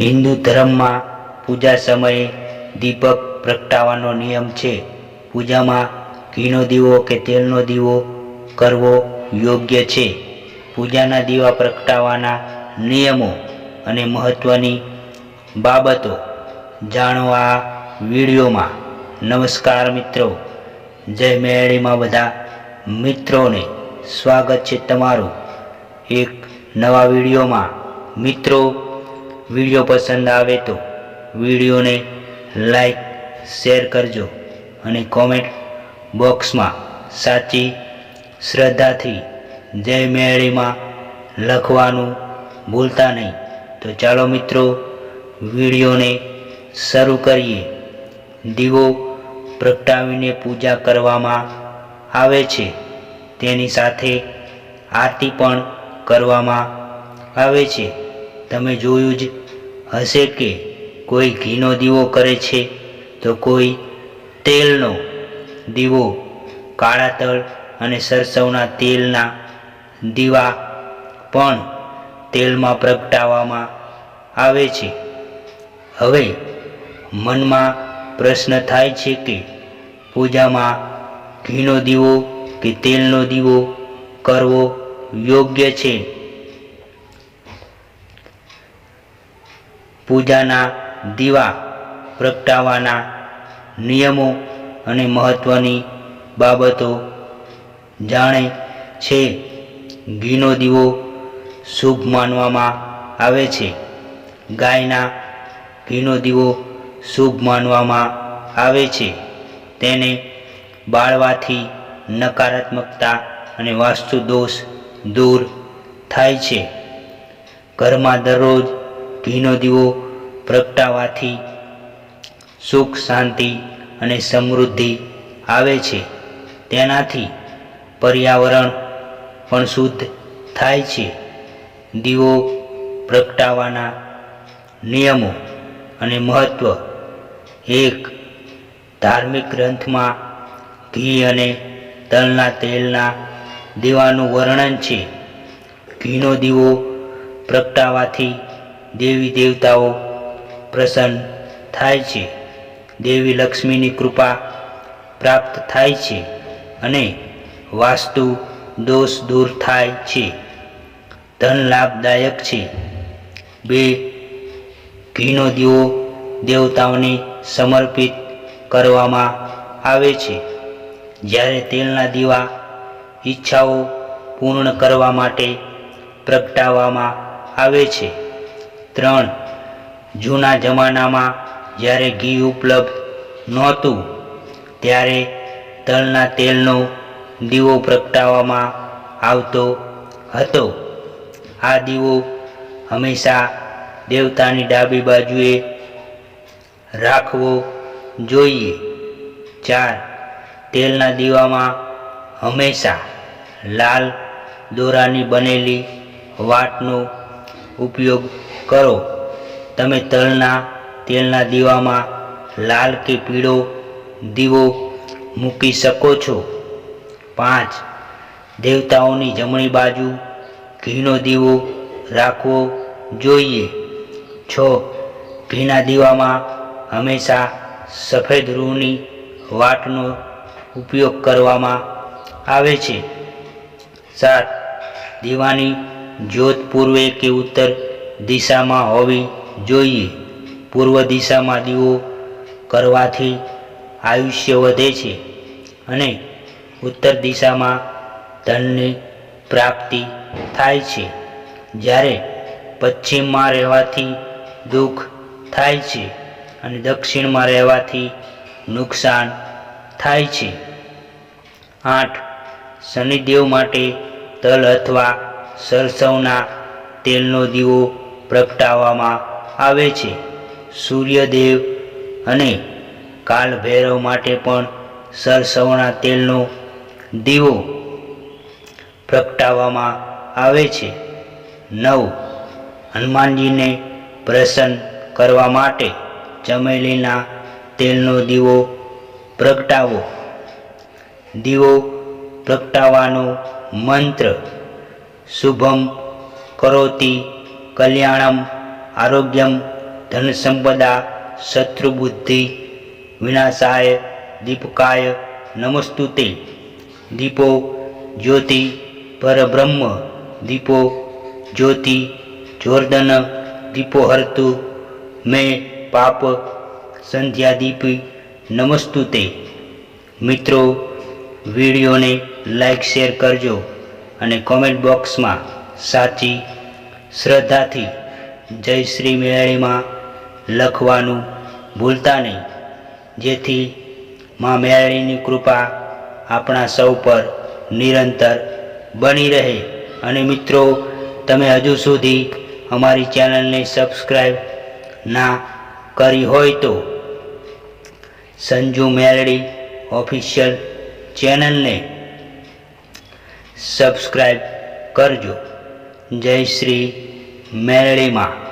હિન્દુ ધર્મમાં પૂજા સમયે દીપક પ્રગટાવવાનો નિયમ છે. પૂજામાં ઘીનો દીવો કે તેલનો દીવો કરવો યોગ્ય છે. પૂજાના દીવા પ્રગટાવવાના નિયમો અને મહત્ત્વની બાબતો જાણો આ વિડીયોમાં. નમસ્કાર મિત્રો. જય મેળીમાં બધા મિત્રોને સ્વાગત છે તમારું. એક નવા વિડીયોમાં મિત્રો વીડિયો પસંદ આવે તો વિડીયોને લાઈક, શેર કરજો અને કોમેન્ટ બોક્સમાં સાચી શ્રદ્ધાથી જય મેળીમાં લખવાનું ભૂલતા નહીં. તો ચાલો મિત્રો, વિડીયોને શરૂ કરીએ. દીવો પ્રગટાવીને પૂજા કરવામાં આવે છે. તેની સાથે આરતી પણ કરવામાં આવે છે. તમે જોયું જ હશે કે કોઈ ઘીનો દીવો કરે છે તો કોઈ તેલનો દીવો, કાળા તલ અને સરસવના તેલના દીવા પણ તેલમાં પ્રગટાવવામાં આવે છે. હવે મનમાં પ્રશ્ન થાય છે કે પૂજામાં ઘીનો દીવો કે તેલનો દીવો કરવો યોગ્ય છે? પૂજાના દીવા પ્રગટાવવાના નિયમો અને મહત્ત્વની બાબતો જાણે છે. ઘીનો દીવો શુભ માનવામાં આવે છે. ગાયના ઘીનો દીવો શુભ માનવામાં આવે છે. તેને બાળવાથી નકારાત્મકતા અને વાસ્તુ દોષ દૂર થાય છે. ઘરમાં દરરોજ ઘીનો દીવો પ્રગટાવાથી સુખ, શાંતિ અને સમૃદ્ધિ આવે છે. તેનાથી પર્યાવરણ પણ શુદ્ધ થાય છે. દીવો પ્રગટાવાના નિયમો અને મહત્ત્વ એક ધાર્મિક ગ્રંથમાં ઘી અને તલના તેલના દીવાનું વર્ણન છે. ઘીનો દીવો પ્રગટાવવાથી દેવી દેવતાઓ પ્રસન્ન થાય છે. દેવી લક્ષ્મીની કૃપા પ્રાપ્ત થાય છે અને વાસ્તુ દોષ દૂર થાય છે. ધન લાભદાયક છે. બે ઘીનો દીવો દેવતાઓને સમર્પિત કરવામાં આવે છે. જ્યારે તેલના દીવા ઈચ્છાઓ પૂર્ણ કરવા માટે પ્રગટાવવામાં આવે છે. ત્રણ. જૂના જમાનામાં જ્યારે ઘી ઉપલબ્ધ નહોતું, ત્યારે તલના તેલનો દીવો પ્રગટાવવામાં આવતો હતો. આ દીવો હંમેશા દેવતાની ડાબી બાજુએ રાખવો જોઈએ. ચાર. તેલના દીવામાં હંમેશા લાલ દોરાની બનેલી વાટનો ઉપયોગ કરો. તમે તલના, તેલના દીવામાં લાલ કે પીળો દીવો મૂકી શકો છો. પાંચ, દેવતાઓની જમણી બાજુ ઘીનો દીવો રાખવો જોઈએ. છ, ઘીના દીવામાં હંમેશા સફેદ રૂની વાટનો ઉપયોગ કરવામાં આવે છે. સાત, દીવાની જ્યોત પૂર્વે કે ઉત્તર દિશામાં હોવી જોઈએ. પૂર્વ દિશામાં દીવો કરવાથી આયુષ્ય વધે છે અને ઉત્તર દિશામાં ધનની પ્રાપ્તિ થાય છે. જ્યારે પશ્ચિમમાં રહેવાથી દુઃખ થાય છે અને દક્ષિણમાં રહેવાથી નુકસાન થાય છે. આઠ, શનિદેવ માટે તલ અથવા સરસવના તેલનો દીવો પ્રગટાવવામાં આવે છે. સૂર્યદેવ અને કાલભૈરવ માટે પણ સરસવના તેલનો દીવો પ્રગટાવવામાં આવે છે. નવ. હનુમાનજીને પ્રસન્ન કરવા માટે ચમેલીના તેલનો દીવો પ્રગટાવો. દીવો પ્રગટાવવાનો મંત્ર શુભમ કરોતિ કલ્યાણમ, આરોગ્યમ ધન સંપદા શત્રુ બુદ્ધિ વિનાશાય દીપકાય નમસ્તુતે. દીપો જ્યોતિ પરબ્રહ્મ. દીપો જ્યોતિ જોર્દન. દીપો હરતુ મેં પાપ સંધ્યા નમસ્તુ નમસ્તુતે. મિત્રો, વિડીયોને લાઈક, શેર કરજો અને કોમેન્ટ બોક્સમાં સાચી શ્રદ્ધાથી જય શ્રી મેળીમાં લખવાનું ભૂલતા નહીં. જેથી મા મેળીની કૃપા આપણા સૌ પર નિરંતર બની રહે. અને મિત્રો, તમે હજુ સુધી અમારી ચેનલને સબસ્ક્રાઈબ ના કરી હોય તો સંજુ મેરડી ઓફિશિયલ ચેનલને સબસ્ક્રાઈબ કરજો. જય શ્રી મેરડીમાં